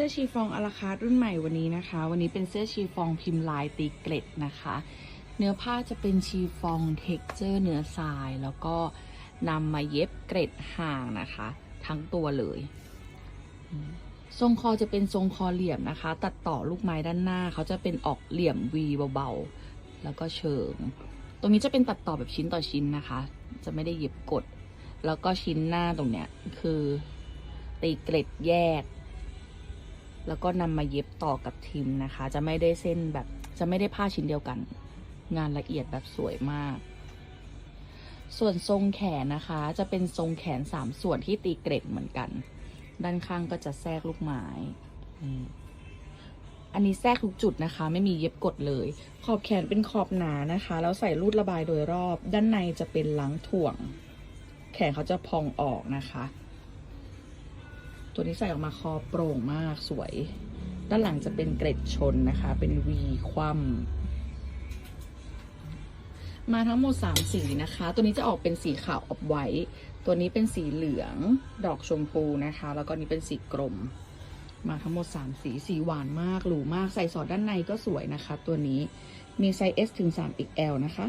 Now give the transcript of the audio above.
สื้อชีฟองอลาคาร์ทรุ่นใหม่วันนี้นะคะ วันนี้เป็นเสื้อชีฟองพิมพ์ลายตีเกล็ดนะคะ เนื้อผ้าจะเป็นชีฟองเท็กเจอร์เนื้อทราย แล้วก็นำมาเย็บเกล็ดห่างนะคะ ทั้งตัวเลย ทรงคอจะเป็นทรงคอเหลี่ยมนะคะ ตัดต่อลูกไม้ด้านหน้า เขาจะเป็นออกเหลี่ยมวีเบาๆ แล้วก็เชิง ตรงนี้จะเป็นตัดต่อแบบชิ้นต่อชิ้นนะคะ จะไม่ได้เย็บกด แล้วก็ชิ้นหน้าตรงเนี้ยคือตีเกล็ดแยก แล้วก็นำมาเย็บต่อกับทิมนะคะ จะไม่ได้เส้นแบบจะไม่ได้ผ้าชิ้นเดียวกัน งานละเอียดแบบสวยมาก ส่วนทรงแขนนะคะ จะเป็นทรงแขนสามส่วนที่ตีเกร็ดเหมือนกัน ด้านข้างก็จะแทรกลูกไม้อันนี้แทรกทุกจุดนะคะ ไม่มีเย็บกดเลย ขอบแขนเป็นขอบหนานะคะ แล้วใส่รูดระบายโดยรอบ ด้านในจะเป็นหลังถ่วง แขนเขาจะพองออกนะคะ ตัวนี้ใส่ออกมาคอโปร่งมากสวย ด้านหลังจะเป็นเกร็ดชนนะคะ เป็นวีคว่ำมาทั้งหมด 3 สีนะคะ ตัวนี้จะออกเป็นสีขาวออบไว้ ตัวนี้เป็นสีเหลืองดอกชมพูนะคะ แล้วก็นี้เป็นสีกรมมาทั้งหมด 3 สี สีหวานมาก หรูมาก ใส่สอดด้านในก็สวยนะคะ ตัวนี้ มีไซส์ S ถึง 3XL นะคะ